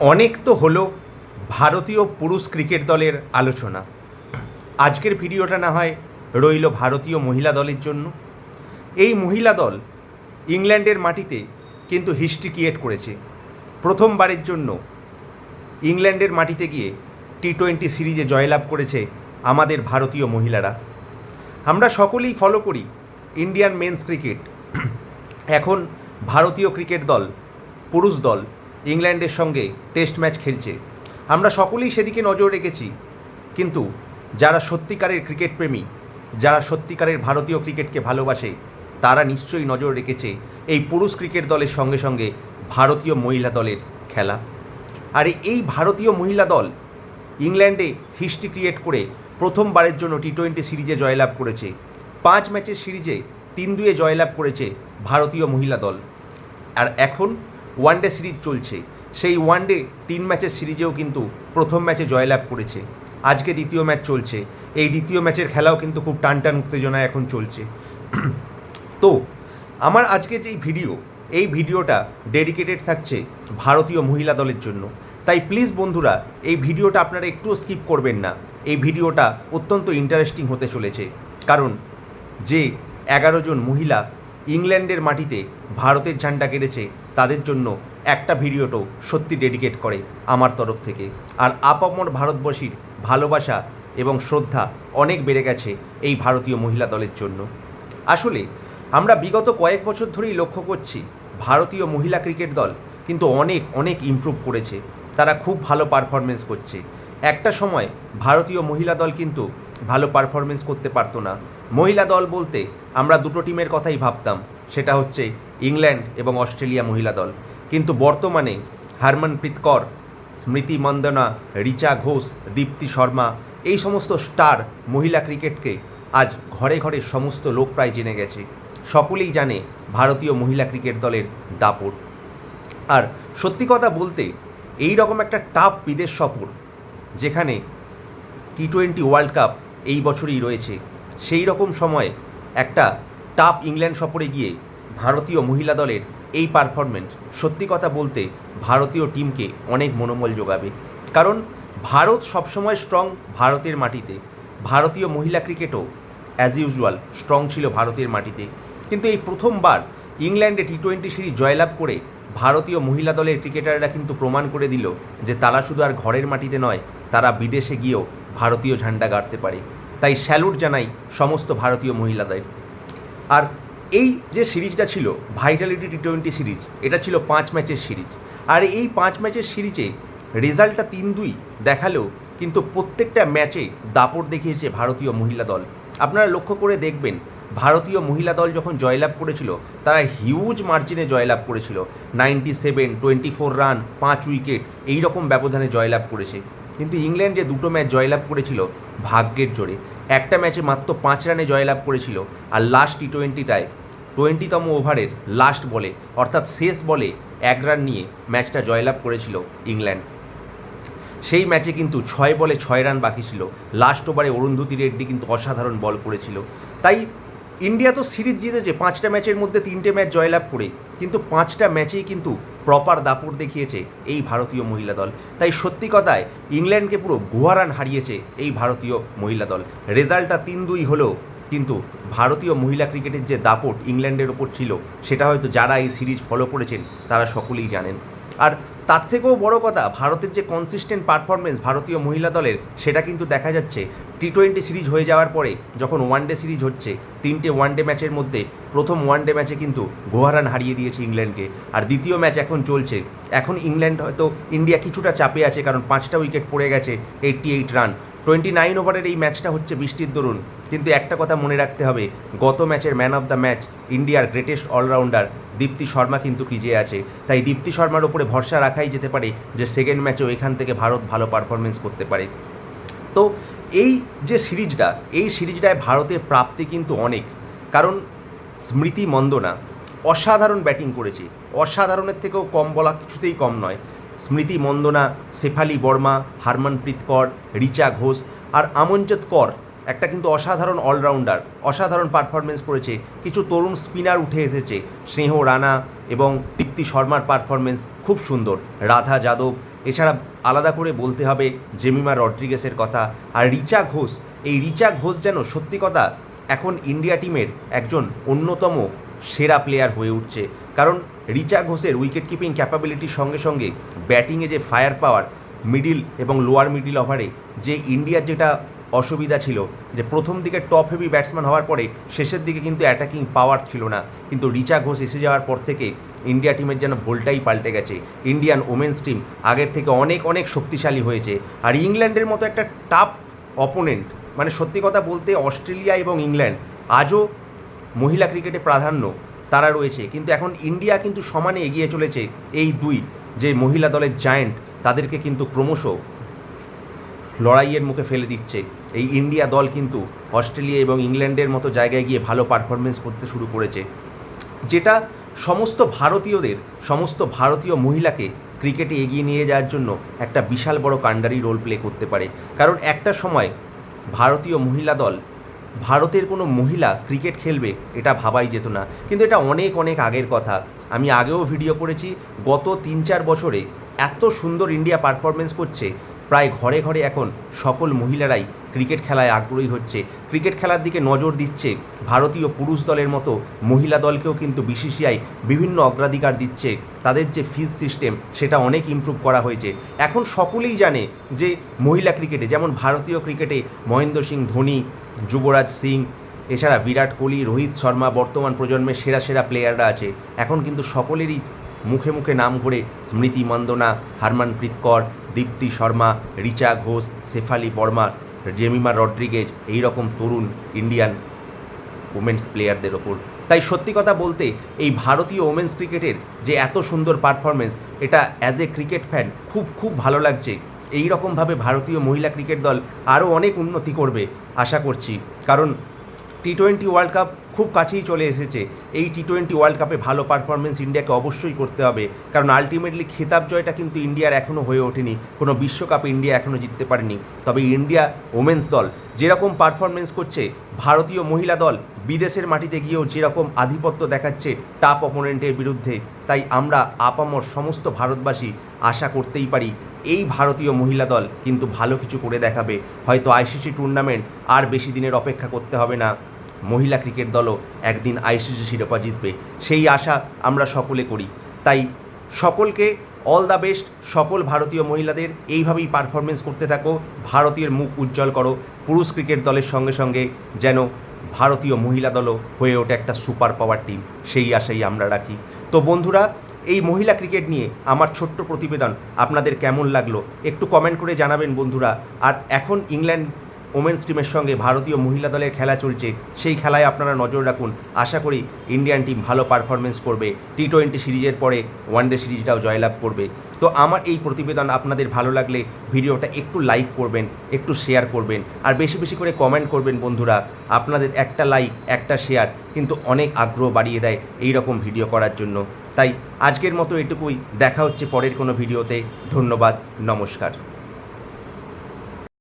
অনেক তো হলো ভারতীয় পুরুষ ক্রিকেট দলের আলোচনা। আজকের ভিডিওটা না হয় রইল ভারতীয় মহিলা দলের জন্য। এই মহিলা দল ইংল্যান্ডের মাটিতে কিন্তু হিস্ট্রি ক্রিয়েট করেছে। প্রথমবারের জন্য ইংল্যান্ডের মাটিতে গিয়ে টি টোয়েন্টি সিরিজে জয়লাভ করেছে আমাদের ভারতীয় মহিলারা। আমরা সকলেই ফলো করি ইন্ডিয়ান মেন্স ক্রিকেট এখন ভারতীয় ক্রিকেট দল, পুরুষ দল ইংল্যান্ডের সঙ্গে টেস্ট ম্যাচ খেলছে। আমরা সকলেই সেদিকে নজর রেখেছি। কিন্তু যারা সত্যিকারের ক্রিকেট প্রেমী, যারা সত্যিকারের ভারতীয় ক্রিকেটকে ভালোবাসে, তারা নিশ্চয়ই নজর রেখেছে এই পুরুষ ক্রিকেট দলের সঙ্গে সঙ্গে ভারতীয় মহিলা দলের খেলা। আর এই ভারতীয় মহিলা দল ইংল্যান্ডে হিস্ট্রি ক্রিয়েট করে প্রথমবারের জন্য টি টোয়েন্টি সিরিজে জয়লাভ করেছে। পাঁচ ম্যাচের সিরিজে তিন দুয়ে জয়লাভ করেছে ভারতীয় মহিলা দল। আর এখন ওয়ানডে সিরিজ চলছে। সেই ওয়ানডে তিন ম্যাচের সিরিজেও কিন্তু প্রথম ম্যাচে জয়লাভ করেছে। আজকে দ্বিতীয় ম্যাচ চলছে। এই দ্বিতীয় ম্যাচের খেলাও কিন্তু খুব টান টান এখন চলছে। তো, আমার আজকে যেই ভিডিও এই ভিডিওটা ডেডিকেটেড থাকছে ভারতীয় মহিলা দলের জন্য। তাই প্লিজ বন্ধুরা, এই ভিডিওটা আপনারা একটুও স্কিপ করবেন না। এই ভিডিওটা অত্যন্ত ইন্টারেস্টিং হতে চলেছে। কারণ যে এগারো জন মহিলা ইংল্যান্ডের মাটিতে ভারতের ঝান্ডা কেড়েছে তাদের জন্য একটা ভিডিওটাও সত্যি ডেডিকেট করে আমার তরফ থেকে। আর আপামর ভারতবর্ষীর ভালোবাসা এবং শ্রদ্ধা অনেক বেড়ে গেছে এই ভারতীয় মহিলা দলের জন্য। আসলে আমরা বিগত কয়েক বছর ধরেই লক্ষ্য করছি, ভারতীয় মহিলা ক্রিকেট দল কিন্তু অনেক অনেক ইমপ্রুভ করেছে। তারা খুব ভালো পারফরমেন্স করছে। একটা সময় ভারতীয় মহিলা দল কিন্তু ভালো পারফরমেন্স করতে পারতো না। মহিলা দল বলতে আমরা দুটো টিমের কথাই ভাবতাম, সেটা হচ্ছে ইংল্যান্ড এবং অস্ট্রেলিয়া মহিলা দল। কিন্তু বর্তমানে হারমনপ্রীত কর, স্মৃতি মন্দনা, রিচা ঘোষ, দীপ্তি শর্মা, এই সমস্ত স্টার মহিলা ক্রিকেটকে আজ ঘরে ঘরে সমস্ত লোক প্রায় জেনে গেছে। সকলেই জানে ভারতীয় মহিলা ক্রিকেট দলের দাপট। আর সত্যি কথা বলতে, এই রকম একটা টাফ বিদেশ সফর, যেখানে টি টোয়েন্টি ওয়ার্ল্ড কাপ এই বছরই রয়েছে, সেই রকম সময় একটা টাফ ইংল্যান্ড সফরে গিয়ে ভারতীয় মহিলা দলের এই পারফরমেন্স সত্যি কথা বলতে ভারতীয় টিমকে অনেক মনোবল যোগাবে। কারণ ভারত সবসময় স্ট্রং ভারতের মাটিতে। ভারতীয় মহিলা ক্রিকেটও অ্যাজ ইউজুয়াল স্ট্রং ছিল ভারতের মাটিতে। কিন্তু এই প্রথমবার ইংল্যান্ডে টি টোয়েন্টি সিরিজ জয়লাভ করে ভারতীয় মহিলা দলের ক্রিকেটাররা কিন্তু প্রমাণ করে দিল যে তারা শুধু আর ঘরের মাটিতে নয়, তারা বিদেশে গিয়েও ভারতীয় ঝান্ডা গাড়তে পারে। তাই স্যালুট জানাই সমস্ত ভারতীয় মহিলাদের। আর এই যে সিরিজটা ছিল ভাইটালিটি টি টোয়েন্টি সিরিজ, এটা ছিল পাঁচ ম্যাচের সিরিজ। আর এই পাঁচ ম্যাচের সিরিজে রেজাল্টটা তিন দুই দেখালেও কিন্তু প্রত্যেকটা ম্যাচে দাপট দেখিয়েছে ভারতীয় মহিলা দল। আপনারা লক্ষ্য করে দেখবেন, ভারতীয় মহিলা দল যখন জয়লাভ করেছিল, তারা হিউজ মার্জিনে জয়লাভ করেছিল। Ninety seven twenty four run পাঁচ উইকেট এই রকম ব্যবধানে জয়লাভ করেছে। কিন্তু ইংল্যান্ড যে দুটো ম্যাচ জয়লাভ করেছিল, ভাগ্যের জোরে। একটা ম্যাচে মাত্র পাঁচ রানে জয়লাভ করেছিল আর লাস্ট টি টোয়েন্টিটায় টোয়েন্টিতম ওভারের লাস্ট বলে, অর্থাৎ শেষ বলে এক রান নিয়ে ম্যাচটা জয়লাভ করেছিল ইংল্যান্ড। সেই ম্যাচে কিন্তু ছয় বলে ছয় রান বাকি ছিল। লাস্ট ওভারে অরুন্ধতী রেড্ডি কিন্তু অসাধারণ বল করেছিল। তাই ইন্ডিয়া তো সিরিজ জিতেছে, পাঁচটা ম্যাচের মধ্যে তিনটে ম্যাচ জয়লাভ করে, কিন্তু পাঁচটা ম্যাচেই কিন্তু প্রপার দাপট দেখিয়েছে এই ভারতীয় মহিলা দল। তাই সত্যি কথায় ইংল্যান্ডকে পুরো গুহারান হারিয়েছে এই ভারতীয় মহিলা দল। রেজাল্টটা তিন দুই হলেও কিন্তু ভারতীয় মহিলা ক্রিকেটের যে দাপট ইংল্যান্ডের ওপর ছিল, সেটা হয়তো যারা এই সিরিজ ফলো করেছেন, তারা সকলেই জানেন। আর তার থেকেও বড় কথা, ভারতের যে কনসিস্টেন্ট পারফরমেন্স ভারতীয় মহিলা দলের, সেটা কিন্তু দেখা যাচ্ছে। টি টোয়েন্টি সিরিজ হয়ে যাওয়ার পরে যখন ওয়ান ডে সিরিজ হচ্ছে, তিনটে ওয়ান ডে ম্যাচের মধ্যে প্রথম ওয়ান ডে ম্যাচে কিন্তু গোহারান হারিয়ে দিয়েছে ইংল্যান্ডকে। আর দ্বিতীয় ম্যাচ এখন চলছে। এখন ইংল্যান্ড হয়তো ইন্ডিয়া কিছুটা চাপে আছে, কারণ পাঁচটা উইকেট পড়ে গেছে eighty eight run twenty nine ওভারের এই ম্যাচটা হচ্ছে বৃষ্টির দরুন। কিন্তু একটা কথা মনে রাখতে হবে, গত ম্যাচের ম্যান অফ দ্য ম্যাচ ইন্ডিয়ার গ্রেটেস্ট অলরাউন্ডার দীপ্তি শর্মা কিন্তু ক্রিজে আছে। তাই দীপ্তি শর্মার ওপরে ভরসা রাখাই যেতে পারে যে সেকেন্ড ম্যাচেও এখান থেকে ভারত ভালো পারফরমেন্স করতে পারে। তো এই যে সিরিজটা, এই সিরিজটায় ভারতের প্রাপ্তি কিন্তু অনেক। কারণ স্মৃতি মন্দনা, অসাধারণ ব্যাটিং করেছে। অসাধারণের থেকেও কম বলা কিছুতেই কম নয়। স্মৃতি মন্দনা, শেফালি বর্মা, হারমনপ্রীত কর, রিচা ঘোষ আর আমনজত কর, একটা কিন্তু অসাধারণ অলরাউন্ডার অসাধারণ পারফরমেন্স করেছে। কিছু তরুণ স্পিনার উঠে এসেছে, স্নেহ রানা এবং দীপ্তি শর্মার পারফরমেন্স খুব সুন্দর। রাধা যাদব, এছাড়া আলাদা করে বলতে হবে জেমিমা রড্রিগেসের কথা। আর রিচা ঘোষ, এই রিচা ঘোষ যেন সত্যি কথা এখন ইন্ডিয়া টিমের একজন অন্যতম সেরা প্লেয়ার হয়ে উঠছে। কারণ রিচা ঘোষের উইকেট কিপিং ক্যাপাবিলিটির সঙ্গে সঙ্গে ব্যাটিংয়ে যে ফায়ার পাওয়ার মিডিল এবং লোয়ার মিডিল ওভারে যে ইন্ডিয়ার যেটা অসুবিধা ছিল, যে প্রথম দিকে টপ হেভি ব্যাটসম্যান হওয়ার পরে শেষের দিকে কিন্তু অ্যাটাকিং পাওয়ার ছিল না। কিন্তু রিচা ঘোষ এসে যাওয়ার পর থেকে ইন্ডিয়া টিমের যেন ভোলটাই পাল্টে গেছে। ইন্ডিয়ান ওমেন্স টিম আগের থেকে অনেক অনেক শক্তিশালী হয়েছে। আর ইংল্যান্ডের মতো একটা টাফ অপোনেন্ট মানে সত্যি কথা বলতে অস্ট্রেলিয়া এবং ইংল্যান্ড, আজও মহিলা ক্রিকেটে প্রাধান্য তারা রয়েছে। কিন্তু এখন ইন্ডিয়া কিন্তু সমানে এগিয়ে চলেছে এই দুই, যে মহিলা দলের জায়েন্ট তাদেরকে কিন্তু ক্রমশ লড়াইয়ের মুখে ফেলে দিচ্ছে। এই ইন্ডিয়া দল কিন্তু অস্ট্রেলিয়া এবং ইংল্যান্ডের মতো জায়গায় গিয়ে ভালো পারফরমেন্স করতে শুরু করেছে। যেটা সমস্ত ভারতীয়দের, সমস্ত ভারতীয় মহিলাকে ক্রিকেটে এগিয়ে নিয়ে যাওয়ার জন্য একটা বিশাল বড় কাণ্ডারি রোল প্লে করতে পারে। কারণ একটা সময় ভারতীয় মহিলা দল ভারতের কোনো মহিলা ক্রিকেট খেলবে এটা ভাবাই যেত না। কিন্তু এটা অনেক অনেক আগের কথা। আমি আগেও ভিডিও করেছি, গত তিন, চার বছরে এত সুন্দর ইন্ডিয়া পারফরমেন্স করছে, প্রায় ঘরে ঘরে এখন সকল মহিলারাই ক্রিকেট খেলায় আগ্রহী হচ্ছে। ক্রিকেট খেলার দিকে নজর দিচ্ছে ভারতীয় পুরুষ দলের মতো, মহিলা দলকেও কিন্তু বিসিসিআই বিভিন্ন অগ্রাধিকার দিচ্ছে। তাদের যে ফিজ সিস্টেম সেটা অনেক ইমপ্রুভ করা হয়েছে। এখন সকলেই জানে যে মহিলা ক্রিকেটে, যেমন ভারতীয় ক্রিকেটে মহেন্দ্র সিং ধোনি যুবরাজ সিং, এছাড়া বিরাট কোহলি, রোহিত শর্মা বর্তমান প্রজন্মের সেরা সেরা প্লেয়াররা আছে। এখন কিন্তু সকলেরই মুখে মুখে নাম করে স্মৃতি মন্দনা, হারমানপ্রীত কর, দীপ্তি শর্মা, রিচা ঘোষ, শেফালি বর্মা, জেমিমা রড্রিগেজ এই রকম তরুণ ইন্ডিয়ান ওমেন্স প্লেয়ারদের ওপর। তাই সত্যি কথা বলতে এই ভারতীয় ওমেন্স ক্রিকেটের যে এত সুন্দর পারফরমেন্স এটা অ্যাজ এ ক্রিকেট ফ্যান খুব খুব ভালো লাগছে। এই রকমভাবে ভারতীয় মহিলা ক্রিকেট দল আরও অনেক উন্নতি করবে, আশা করছি। কারণ টি টোয়েন্টি ওয়ার্ল্ড কাপ খুব কাছেই চলে এসেছে। এই টি টোয়েন্টি ওয়ার্ল্ড কাপে ভালো পারফরমেন্স ইন্ডিয়াকে অবশ্যই করতে হবে। কারণ আলটিমেটলি খেতাব জয়টা কিন্তু ইন্ডিয়ার এখনও হয়ে ওঠেনি। কোনো বিশ্বকাপ ইন্ডিয়া এখনও জিততে পারেনি। তবে ইন্ডিয়া ওমেন্স দল যেরকম পারফরমেন্স করছে, ভারতীয় মহিলা দল বিদেশের মাটিতে গিয়েও যেরকম আধিপত্য দেখাচ্ছে টাপ অপোনেন্টের বিরুদ্ধে। তাই আমরা আপামর সমস্ত ভারতবাসী আশা করতেই পারি, এই ভারতীয় মহিলা দল কিন্তু ভালো কিছু করে দেখাবে। হয়তো আইসিসি টুর্নামেন্ট আর বেশি দিনের অপেক্ষা করতে হবে না। মহিলা ক্রিকেট দলও একদিন আইসিসি শিরোপা জিতবে। সেই আশা আমরা সকলে করি। তাই সকলকে অল দ্য বেস্ট সকল ভারতীয় মহিলাদের। এইভাবেই পারফরমেন্স করতে থাকো ভারতীয় মুখ উজ্জ্বল করো। পুরুষ ক্রিকেট দলের সঙ্গে সঙ্গে যেন ভারতীয় মহিলা দলও হয়ে ওঠে একটা সুপার পাওয়ার টিম, সেই আশাই আমরা রাখি। তো বন্ধুরা, এই মহিলা ক্রিকেট নিয়ে আমার ছোট্ট প্রতিবেদন, আপনাদের কেমন লাগল একটু কমেন্ট করে জানাবেন বন্ধুরা। আর এখন ইংল্যান্ড ওমেন্স টিমের সঙ্গে ভারতীয় মহিলা দলের খেলা চলছে। সেই খেলায় আপনারা নজর রাখুন। আশা করি ইন্ডিয়ান টিম ভালো পারফরমেন্স করবে। টি টোয়েন্টি সিরিজের পরে ওয়ানডে সিরিজটাও জয়লাভ করবে। তো আমার এই প্রতিবেদন আপনাদের ভালো লাগলে ভিডিওটা একটু লাইক করবেন, একটু শেয়ার করবেন, আর বেশি বেশি করে কমেন্ট করবেন বন্ধুরা। আপনাদের একটা লাইক একটা শেয়ার কিন্তু অনেক আগ্রহ বাড়িয়ে দেয় এই রকম ভিডিও করার জন্য। তাই আজকের মতো এটুকুই। দেখা হচ্ছে পরের কোনো ভিডিওতে। ধন্যবাদ, নমস্কার।